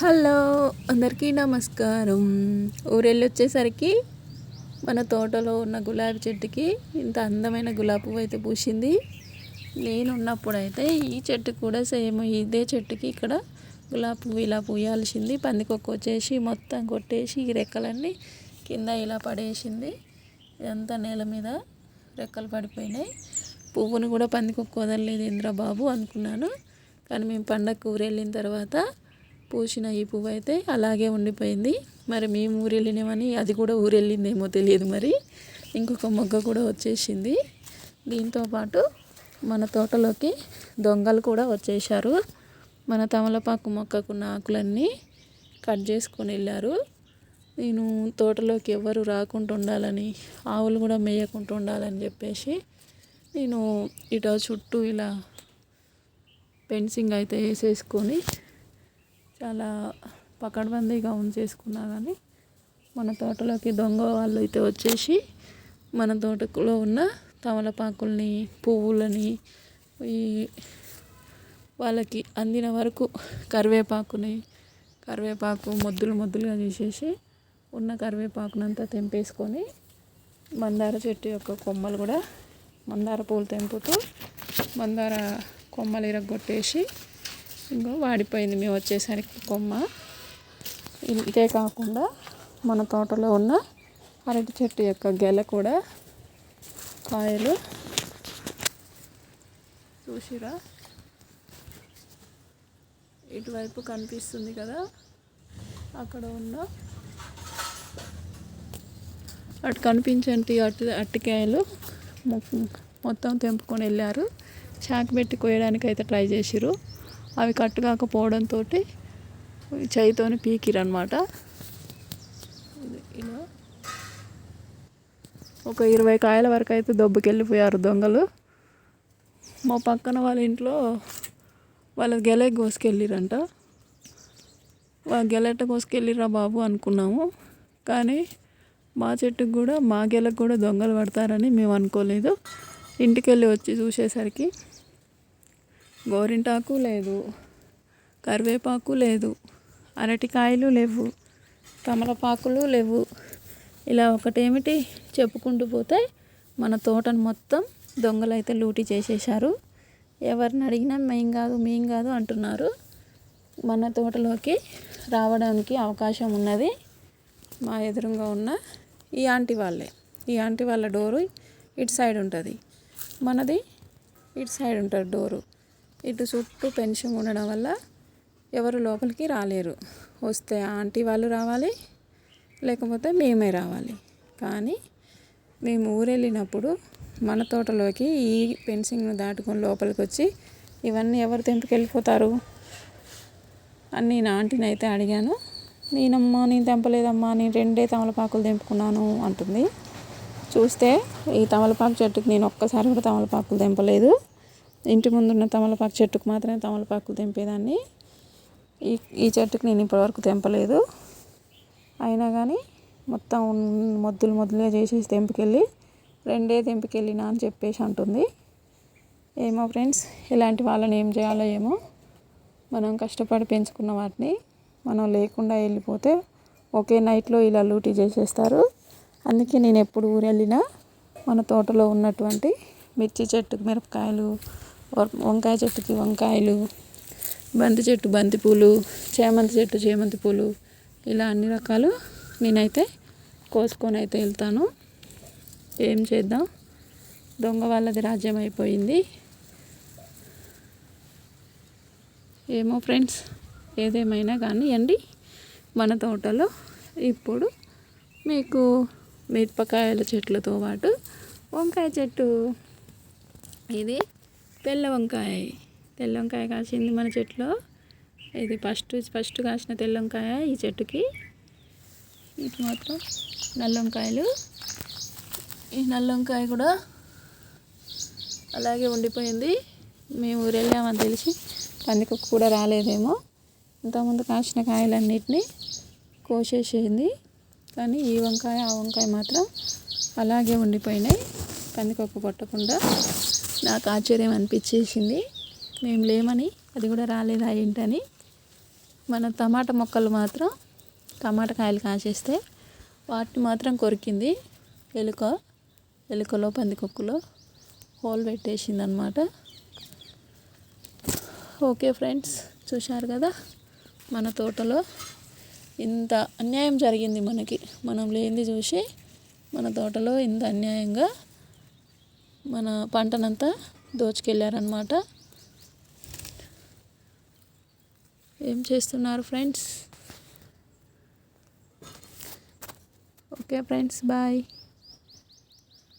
Hello అందరికీ నమస్కారం. ఊరెళ్ళి వచ్చేసరికి మన తోటలో ఉన్న గులాబీ చెట్టుకి ఇంత అందమైన గులాబీ పువ్వు అయితే పూసింది. నేను ఉన్నప్పుడైతే ఈ చెట్టు కూడా సేమ్ ఇదే చెట్టుకి ఇక్కడ గులాబీ పువ్వు ఇలా పూయాల్సింది. పందికొక్క వచ్చేసి మొత్తం కొట్టేసి ఈ రెక్కలన్నీ కింద ఇలా పడేసింది. ఇదంతా నేల మీద రెక్కలు పడిపోయినాయి. పువ్వును కూడా పందికొక్క వదలలేదు ఇంద్రబాబు అనుకున్నాను. కానీ మేము పండగకు ఊరెళ్ళిన తర్వాత పూసిన ఈ పువ్వు అయితే అలాగే ఉండిపోయింది. మరి మేము ఊరెళ్ళినామని అది కూడా ఊరెళ్ళిందేమో తెలియదు మరి. ఇంకొక మొగ్గ కూడా వచ్చేసింది. దీంతో పాటు మన తోటలోకి దొంగలు కూడా వచ్చేసారు మన తమలపాకు మొక్కకున్న ఆకులన్నీ కట్ చేసుకొని వెళ్ళారు. నేను తోటలోకి ఎవరు రాకుండా ఉండాలని ఆవులు కూడా మేయకుండా ఉండాలని చెప్పేసి నేను ఇట చుట్టూ ఇలా ఫెన్సింగ్ అయితే వేసేసుకొని చాలా పకడ్బందీగా ఉంచేసుకున్నా కానీ మన తోటలోకి దొంగ వాళ్ళు అయితే వచ్చేసి మన తోటలో ఉన్న తమలపాకుల్ని పువ్వులని ఈ వాళ్ళకి అందిన వరకు కరివేపాకుని కరివేపాకు మొద్దులు మొద్దులుగా చేసేసి ఉన్న కరివేపాకునంతా తెంపేసుకొని మందార చెట్టు యొక్క కొమ్మలు కూడా మందార పూలు తెంపుతూ మందార కొమ్మలు ఇరగొట్టేసి ఇంకో వాడిపోయింది మేము వచ్చేసరికి కొమ్మ. ఇంతే కాకుండా మన తోటలో ఉన్న అరటి చెట్టు యొక్క గెల కూడా కాయలు. చూసిరా? ఇటువైపు కనిపిస్తుంది కదా? అక్కడ ఉన్న అటు కనిపించండి అటు అట్టికాయలు మొత్తం తెంపుకొని వెళ్ళారు. చాకు పెట్టి కోయడానికి అయితే ట్రై చేసిరు అవి కట్ కాకపోవడంతో చేయితోని పీకిరనమాట ఇలా. ఒక ఇరవై కాయల వరకు అయితే దొబ్బకెళ్ళిపోయారు దొంగలు. మా పక్కన వాళ్ళ ఇంట్లో వాళ్ళ గెలె కోసుకెళ్ళిరంట. వాళ్ళ కోసుకెళ్ళిరా బాబు అనుకున్నాము. కానీ మా చెట్టుకు కూడా మా గెలకు కూడా దొంగలు పడతారని మేము అనుకోలేదు. ఇంటికి వెళ్ళి వచ్చి చూసేసరికి గోరింటాకు లేదు కరివేపాకు లేదు అరటికాయలు లేవు తమలపాకులు లేవు. ఇలా ఒకటేమిటి చెప్పుకుంటూ పోతే మన తోటను మొత్తం దొంగలు అయితే లూటీ చేసేశారు. ఎవరిని అడిగినా మేం కాదు మేం కాదు అంటున్నారు. మన తోటలోకి రావడానికి అవకాశం ఉన్నది మా ఎదురుగా ఉన్న ఈ ఆంటీ వాళ్ళే. ఈ ఆంటీ వాళ్ళ డోరు ఇటు సైడ్ ఉంటుంది. మనది ఇటు సైడ్ ఉంటుంది డోరు. ఇటు చుట్టూ పెన్షన్ ఉండడం వల్ల ఎవరు లోపలికి రాలేరు. వస్తే ఆంటీ వాళ్ళు రావాలి లేకపోతే మేమే రావాలి. కానీ మేము ఊరెళ్ళినప్పుడు మన తోటలోకి ఈ ఫెన్సింగ్ను దాటుకొని లోపలికి వచ్చి ఇవన్నీ ఎవరు తెంపుకెళ్ళిపోతారు అని నేను ఆంటీని అయితే అడిగాను. నేనమ్మా నేను తెంపలేదమ్మా నేను రెండే తమలపాకులు తెంపుకున్నాను అంటుంది. చూస్తే ఈ తమలపాకు చెట్టుకి నేను ఒక్కసారి కూడా తమలపాకులు తెంపలేదు. ఇంటి ముందున్న తమలపాకు చెట్టుకు మాత్రమే తమలపాకులు తెంపేదాన్ని. ఈ ఈ చెట్టుకు నేను ఇప్పటివరకు తెంపలేదు. అయినా కానీ మొత్తం మొద్దులు మొద్దులుగా చేసేసి తెంపుకెళ్ళి రెండే తెంపుకెళ్ళినా అని చెప్పేసి అంటుంది. ఏమో ఫ్రెండ్స్ ఇలాంటి వాళ్ళని ఏం చేయాలో ఏమో. మనం కష్టపడి పెంచుకున్న వాటిని మనం లేకుండా వెళ్ళిపోతే ఒకే నైట్లో ఇలా లూటీ చేసేస్తారు. అందుకే నేను ఎప్పుడు ఊరు వెళ్ళినా మన తోటలో ఉన్నటువంటి మిర్చి చెట్టుకు మిరపకాయలు వంకాయ చెట్టుకి వంకాయలు బంతి చెట్టు బంతి పూలు చేమంతి చెట్టు చేమంతి పూలు ఇలా అన్ని రకాలు నేనైతే కోసుకొని అయితే వెళ్తాను. ఏం చేద్దాం? దొంగ వాళ్ళది రాజ్యం అయిపోయింది. ఏమో ఫ్రెండ్స్ ఏదేమైనా కానీ అండి మన తోటలో ఇప్పుడు మీకు మిరపకాయల చెట్లతో పాటు వంకాయ చెట్టు. ఇది తెల్ల వంకాయ. తెల్ల వంకాయ కాసింది మన చెట్లో. ఇది ఫస్ట్ ఫస్ట్ కాసిన తెల్ల వంకాయ ఈ చెట్టుకి. ఇటు మాత్రం నల్ల వంకాయలు. ఈ నల్ల వంకాయ కూడా అలాగే ఉండిపోయింది. మేము ఊరెళ్ళామని తెలిసి పందికొక్క కూడా రాలేదేమో. ఇంతకుముందు కాసిన కాయలన్నిటినీ కోసేసింది. కానీ ఈ వంకాయ ఆ వంకాయ మాత్రం అలాగే ఉండిపోయినాయి. పందికొక్క పట్టకుండా. నాకు ఆశ్చర్యం అనిపించేసింది. మేము లేమని? అది కూడా రాలేదా ఏంటని? మన టమాటా మొక్కలు మాత్రం టమాటా కాయలు కాసేస్తే వాటిని మాత్రం కొరికింది. ఎలుక ఎలుకలో పందికొక్కులో హోల్ పెట్టేసింది అనమాట ఓకే ఫ్రెండ్స్ చూశారు కదా? మన తోటలో ఇంత అన్యాయం జరిగింది మనకి. మనం లేనిది చూసి మన తోటలో ఇంత అన్యాయంగా మన పంటనంతా దోచుకెళ్ళారనమాట ఏం చేస్తున్నారు ఫ్రెండ్స్? Okay friends bye.